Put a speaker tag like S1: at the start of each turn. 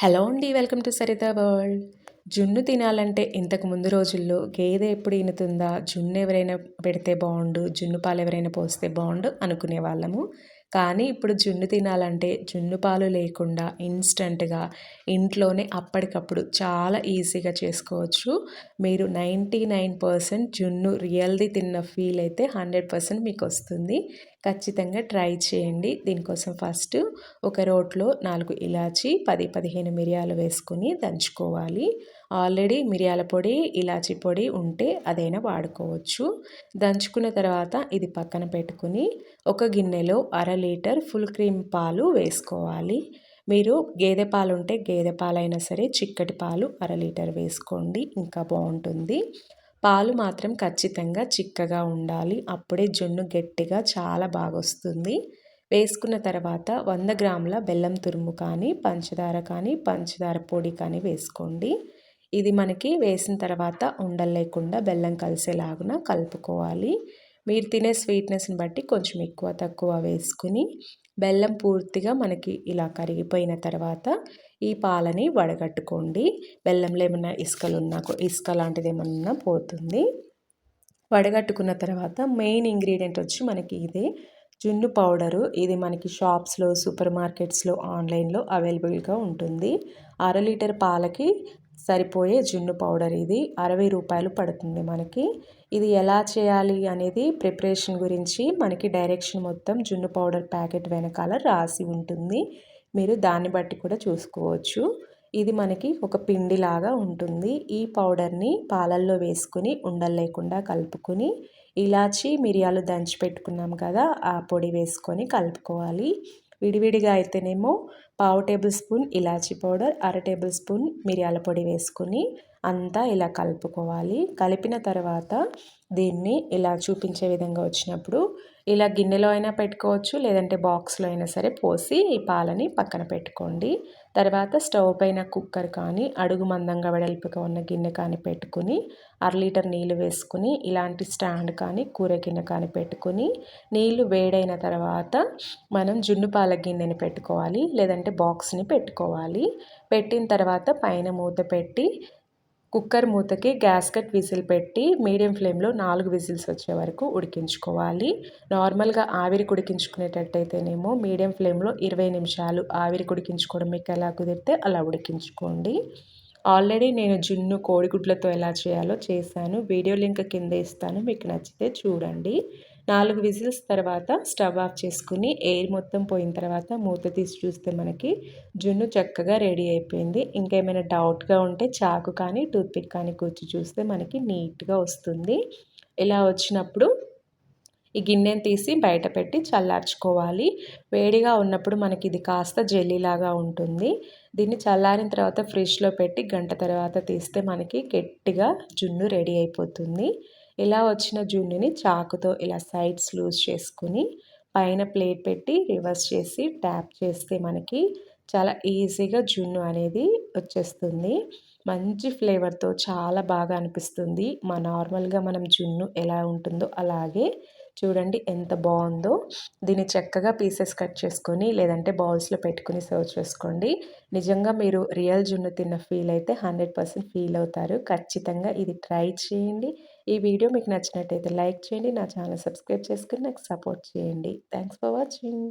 S1: Hello అండి welcome to Saritha world. జున్ను తినాలంటే ఇంతకు ముందు రోజుల్లో గేదె ఎప్పుడు ఈనుతుందా జున్ను ఎవరైనా పెడితే బాగుండు జున్ను పాలు ఎవరైనా పోస్తే బాగుండు అనుకునే వాళ్ళము కానీ ఇప్పుడు జున్ను తినాలంటే జున్ను పాలు లేకుండా ఇన్స్టంట్గా ఇంట్లోనే అప్పటికప్పుడు చాలా ఈజీగా చేసుకోవచ్చు. మీరు నైంటీ నైన్ పర్సెంట్ జున్ను రియల్ది తిన్న ఫీల్ అయితే హండ్రెడ్ పర్సెంట్ మీకు వస్తుంది ఖచ్చితంగా ట్రై చేయండి. దీనికోసం ఫస్ట్ ఒక రోట్లో నాలుగు ఇలాచి పది పదిహేను మిరియాలు వేసుకొని దంచుకోవాలి. ఆల్రెడీ మిరియాల పొడి ఇలాచి పొడి ఉంటే అదైనా వాడుకోవచ్చు. దంచుకున్న తర్వాత ఇది పక్కన పెట్టుకుని ఒక గిన్నెలో అర లీటర్ ఫుల్ క్రీమ్ పాలు వేసుకోవాలి. మీరు గేదె పాలు ఉంటే గేదె పాలైనా సరే చిక్కటి పాలు అర లీటర్ వేసుకోండి ఇంకా బాగుంటుంది. పాలు మాత్రం ఖచ్చితంగా చిక్కగా ఉండాలి. అప్పుడే జున్ను గట్టిగా చాలా బాగా వస్తుంది వేసుకున్న తర్వాత వంద గ్రాముల బెల్లం తురుము కానీ పంచదార కానీ పంచదార పొడి కానీ వేసుకోండి. ఇది మనకి వేసిన తర్వాత ఉండలు లేకుండా బెల్లం కలిసేలాగున కలుపుకోవాలి. మీరు తినే స్వీట్నెస్ని బట్టి కొంచెం ఎక్కువ తక్కువ వేసుకుని బెల్లం పూర్తిగా మనకి ఇలా కరిగిపోయిన తర్వాత ఈ పాలని వడగట్టుకోండి. బెల్లంలో ఏమన్నా ఇసుకలు ఉన్నా ఇసుక లాంటిది ఏమన్నా పోతుంది. వడగట్టుకున్న తర్వాత మెయిన్ ఇంగ్రీడియంట్ వచ్చి మనకి ఇదే జున్ను పౌడరు. ఇది మనకి షాప్స్లో సూపర్ మార్కెట్స్లో ఆన్లైన్లో అవైలబుల్గా ఉంటుంది. అర లీటర్ పాలకి సరిపోయే జున్ను పౌడర్ ఇది. అరవై రూపాయలు పడుతుంది మనకి. ఇది ఎలా చేయాలి అనేది ప్రిపరేషన్ గురించి మనకి డైరెక్షన్ మొత్తం జున్ను పౌడర్ ప్యాకెట్ వెనకాల రాసి ఉంటుంది. మీరు దాన్ని బట్టి కూడా చూసుకోవచ్చు. ఇది మనకి ఒక పిండిలాగా ఉంటుంది. ఈ పౌడర్ని పాలల్లో వేసుకుని ఉండలు లేకుండా కలుపుకొని ఇలాచి మిరియాలు దంచి పెట్టుకున్నాం కదా ఆ పొడి వేసుకొని కలుపుకోవాలి. విడివిడిగా అయితేనేమో పావు టేబుల్ స్పూన్ ఇలాచీ పౌడర్ అర టేబుల్ స్పూన్ మిరియాల పొడి వేసుకుని అంతా ఇలా కలుపుకోవాలి. కలిపిన తర్వాత దీన్ని ఇలా చూపించే విధంగా వచ్చినప్పుడు ఇలా గిన్నెలో అయినా పెట్టుకోవచ్చు లేదంటే బాక్స్లో అయినా సరే పోసి ఈ పాలని పక్కన పెట్టుకోండి. తర్వాత స్టవ్ పైన కుక్కర్ కానీ అడుగు మందంగా వెడల్పుగా ఉన్న గిన్నె కానీ పెట్టుకుని అర లీటర్ నీళ్ళు వేసుకుని ఇలాంటి స్టాండ్ కానీ కూర గిన్నె కానీ పెట్టుకుని నీళ్ళు వేడైన తర్వాత మనం జున్ను పాల గిన్నెని పెట్టుకోవాలి లేదంటే బాక్స్ని పెట్టుకోవాలి. పెట్టిన తర్వాత పైన మూత పెట్టి కుక్కర్ మూతకి గ్యాస్ కట్ విజిల్ పెట్టి మీడియం ఫ్లేమ్లో నాలుగు విజిల్స్ వచ్చే వరకు ఉడికించుకోవాలి. నార్మల్గా ఆవిరి ఉడికించుకునేటట్టయితేనేమో మీడియం ఫ్లేమ్లో ఇరవై నిమిషాలు ఆవిరి ఉడికించుకోవడం మీకు ఎలా కుదిరితే అలా ఉడికించుకోండి. ఆల్రెడీ నేను జున్ను కోడిగుడ్లతో ఎలా చేయాలో చేశాను. వీడియో లింక్ కింద ఇస్తాను. మీకు నచ్చితే చూడండి. నాలుగు విజిల్స్ తర్వాత స్టవ్ ఆఫ్ చేసుకుని ఎయిర్ మొత్తం పోయిన తర్వాత మూత తీసి చూస్తే మనకి జున్ను చక్కగా రెడీ అయిపోయింది. ఇంకేమైనా డౌట్గా ఉంటే చాకు కానీ టూత్పిక్ కానీ కూర్చి చూస్తే మనకి నీట్గా వస్తుంది. ఇలా వచ్చినప్పుడు ఈ గిన్నెని తీసి బయట పెట్టి చల్లార్చుకోవాలి. వేడిగా ఉన్నప్పుడు మనకి ఇది కాస్త జెల్లీలాగా ఉంటుంది. దీన్ని చల్లారిన తర్వాత ఫ్రిడ్జ్లో పెట్టి గంట తర్వాత తీస్తే మనకి గట్టిగా జున్ను రెడీ అయిపోతుంది. ఇలా వచ్చిన జున్నుని చాకుతో ఇలా సైడ్స్ లూజ్ చేసుకుని పైన ప్లేట్ పెట్టి రివర్స్ చేసి ట్యాప్ చేస్తే మనకి చాలా ఈజీగా జున్ను అనేది వచ్చేస్తుంది. మంచి ఫ్లేవర్తో చాలా బాగా అనిపిస్తుంది. మా నార్మల్గా మనం జున్ను ఎలా ఉంటుందో అలాగే చూడండి ఎంత బాగుందో. దీన్ని చక్కగా పీసెస్ కట్ చేసుకొని లేదంటే బౌల్స్లో పెట్టుకుని సర్వ్ చేసుకోండి. నిజంగా మీరు రియల్ జున్ను తిన్న ఫీల్ అయితే హండ్రెడ్ పర్సెంట్ ఫీల్ అవుతారు. ఖచ్చితంగా ఇది ట్రై చేయండి. ఈ వీడియో మీకు నచ్చినట్టయితే లైక్ చేయండి. నా ఛానల్ సబ్స్క్రైబ్ చేసుకుని నాకు సపోర్ట్ చేయండి. Thanks for watching.